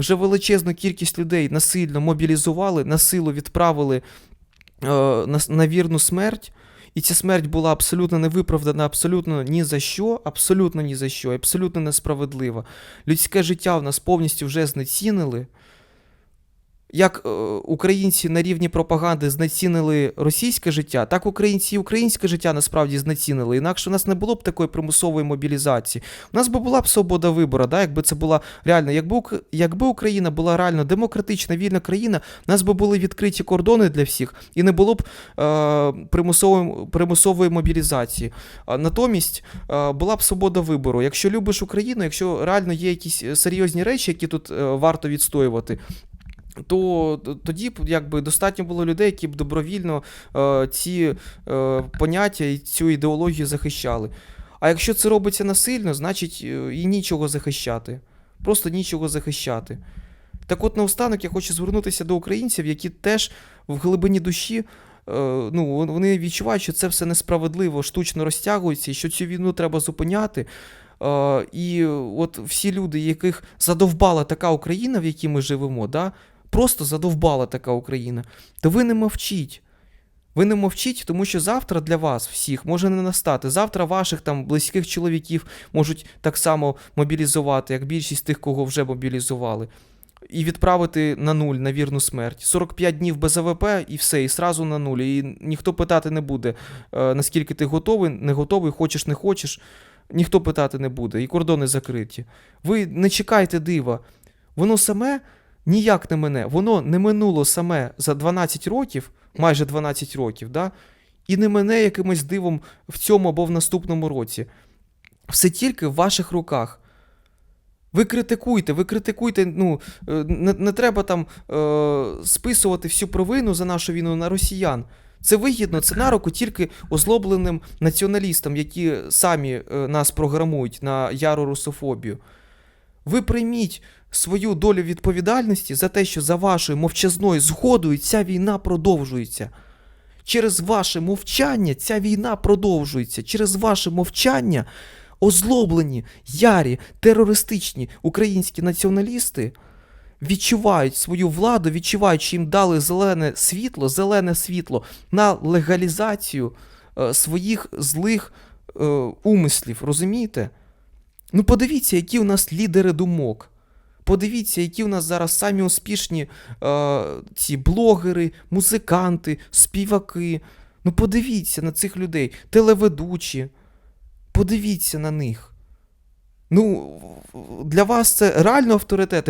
вже величезну кількість людей насильно мобілізували, насилу відправили е, на, на вірну смерть. І ця смерть була абсолютно невиправдана, абсолютно ні за що, абсолютно ні за що, абсолютно несправедлива. Людське життя в нас повністю вже знецінили. Як е, українці на рівні пропаганди знецінили російське життя, так українці і українське життя насправді знецінили. Інакше у нас не було б такої примусової мобілізації. У нас би була б свобода вибору, да, якби це була реально, якби, якби Україна була реально демократична, вільна країна, у нас би були відкриті кордони для всіх і не було б е, примусової, примусової мобілізації. Натомість е, була б свобода вибору. Якщо любиш Україну, якщо реально є якісь е, серйозні речі, які тут е, варто відстоювати. То тоді якби достатньо було людей, які б добровільно е, ці е, поняття і цю ідеологію захищали. А якщо це робиться насильно, значить е, і нічого захищати. Просто нічого захищати. Так от наостанок я хочу звернутися до українців, які теж в глибині душі е, ну, вони відчувають, що це все несправедливо, штучно розтягується, і що цю війну треба зупиняти. Е, і от всі люди, яких задовбала така Україна, в якій ми живемо, да, просто задовбала така Україна, то ви не мовчіть. Ви не мовчіть, тому що завтра для вас всіх може не настати. Завтра ваших там близьких чоловіків можуть так само мобілізувати, як більшість тих, кого вже мобілізували. І відправити на нуль на вірну смерть. 45 днів без АВП і все, і сразу на нуль. І ніхто питати не буде, е, наскільки ти готовий, не готовий, хочеш, не хочеш. Ніхто питати не буде, і кордони закриті. Ви не чекайте дива. Воно саме ніяк не мене. Воно не минуло саме за 12 років, майже 12 років, да? і не мене якимось дивом в цьому або в наступному році. Все тільки в ваших руках. Ви критикуйте, ви критикуйте. Ну, е, не, не треба там е, списувати всю провину за нашу війну на росіян. Це вигідно, це на руку тільки озлобленим націоналістам, які самі е, нас програмують на яру русофобію. Ви прийміть свою долю відповідальності за те, що за вашою мовчазною згодою ця війна продовжується. Через ваше мовчання ця війна продовжується. Через ваше мовчання озлоблені, ярі, терористичні українські націоналісти відчувають свою владу, відчувають, що їм дали зелене світло, зелене світло на легалізацію е, своїх злих е, умислів. Розумієте? Ну, подивіться, які у нас лідери думок. Подивіться, які у нас зараз самі успішні е, ці блогери, музиканти, співаки. Ну, подивіться на цих людей, телеведучі. Подивіться на них. Ну, для вас це реально авторитети.